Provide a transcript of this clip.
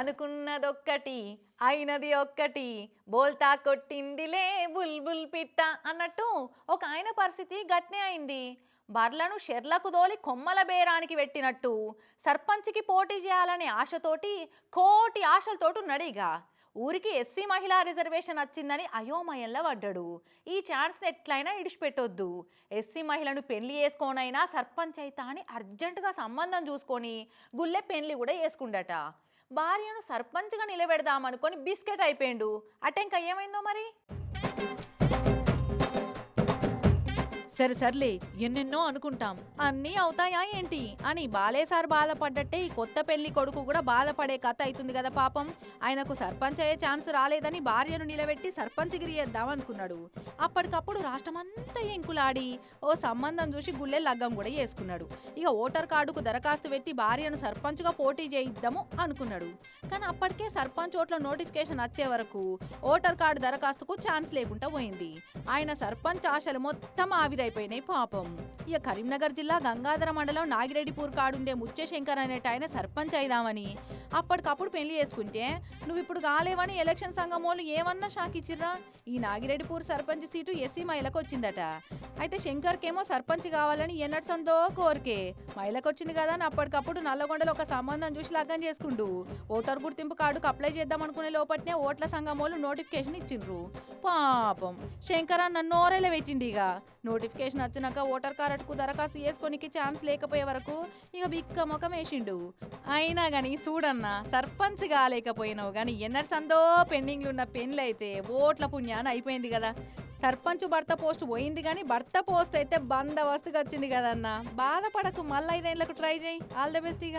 అనుకున్నదొక్కటి అయినది ఒక్కటి. బోల్తా కొట్టిందిలే బుల్బుల్ పిట్ట అన్నట్టు ఒక ఆయన పరిస్థితి గట్నే అయింది. బర్లను షెర్లకు దోలి కొమ్మల బేరానికి పెట్టినట్టు సర్పంచ్కి పోటీ చేయాలనే ఆశతోటి కోటి ఆశలతోటి ఉన్నాడిగా ఊరికి ఎస్సీ మహిళా రిజర్వేషన్ వచ్చిందని అయోమయంలో పడ్డాడు. ఈ ఛాన్స్ని ఎట్లయినా ఇడిచిపెట్టొద్దు. ఎస్సీ మహిళను పెళ్ళి చేసుకోనైనా సర్పంచ్ అయితా అని అర్జెంటుగా సంబంధం చూసుకొని గుల్లె పెళ్ళి కూడా చేసుకుండట భార్యను సర్పంచ్గా నిలబెడదామనుకొని బిస్కెట్ అయిపోయిండు. అటెంక ఏమైందో మరి? సరే సర్లే ఎన్నెన్నో అనుకుంటాం. అన్నీ అవుతాయా ఏంటి? అని బాలేసార్ బాధపడ్డట్టే ఈ కొత్త పెళ్ళి కొడుకు కూడా బాధపడే కథ అవుతుంది కదా పాపం. ఆయనకు సర్పంచ్ అయ్యే ఛాన్స్ రాలేదని భార్యను నిలబెట్టి సర్పంచ్గిరి చేద్దాం అనుకున్నాడు. అప్పటికప్పుడు రాష్ట్రమంతా ఎంకులాడి ఓ సంబంధం చూసి గుళ్ళే లగ్గం కూడా చేసుకున్నాడు. ఇక ఓటర్ కార్డుకు దరఖాస్తు పెట్టి భార్యను సర్పంచ్గా పోటీ చేయిద్దాము అనుకున్నాడు. కానీ అప్పటికే సర్పంచ్ ఓట్ల నోటిఫికేషన్ వచ్చే వరకు ఓటర్ కార్డు దరఖాస్తుకు ఛాన్స్ లేకుండా పోయింది. ఆయన సర్పంచ్ ఆశలు మొత్తం అయిపోయినాయి పాపం. ఇక కరీంనగర్ జిల్లా గంగాధర మండలం నాగిరెడ్డిపూర్ కాడుండే ముత్యశంకర్ అనేట ఆయన సర్పంచ్ అయిదామని. అప్పటికప్పుడు పెళ్ళి చేసుకుంటే నువ్వు ఇప్పుడు కాలేవని ఎలక్షన్ సంఘం వాళ్ళు ఏమన్నా షాక్ ఇచ్చిర్రా? ఈ నాగిరెడ్డిపూర్ సర్పంచ్ సీటు ఎస్సీ మహిళకు వచ్చిందట. అయితే శంకర్కేమో సర్పంచ్ కావాలని ఎన్నడుతుందో కోరికే. మహిళకు వచ్చింది కదా అని అప్పటికప్పుడు నల్లగొండలో ఒక సంబంధం చూసి లగ్గం చేసుకుండు. ఓటర్ గుర్తింపు కార్డుకు అప్లై చేద్దాం అనుకునే లోపట్నే ఓట్ల సంఘం వాళ్ళు నోటిఫికేషన్ ఇచ్చిండ్రు. పాపం. శంకర్ అన్న నోరేలే పెట్టిండి ఇక. నోటిఫికేషన్ వచ్చినాక ఓటర్ కార్డుకు దరఖాస్తు చేసుకోనికి ఛాన్స్ లేకపోయే వరకు ఇక బిక్క ముఖం వేసిండు. అయినా గాని చూడన్నా సర్పంచ్ కాలేకపోయినావు కానీ ఎన్నర్ సందో పెండింగ్లు ఉన్న పెన్లైతే ఓట్ల పుణ్యాన్ని అయిపోయింది కదా. సర్పంచ్ భర్త పోస్ట్ పోయింది కానీ భర్త పోస్ట్ అయితే బందోబస్తుగా వచ్చింది కదన్నా. బాధపడకు మళ్ళీ ఐదేళ్ళకు ట్రై చేయి. ఆల్ ద బెస్ట్ ఇక.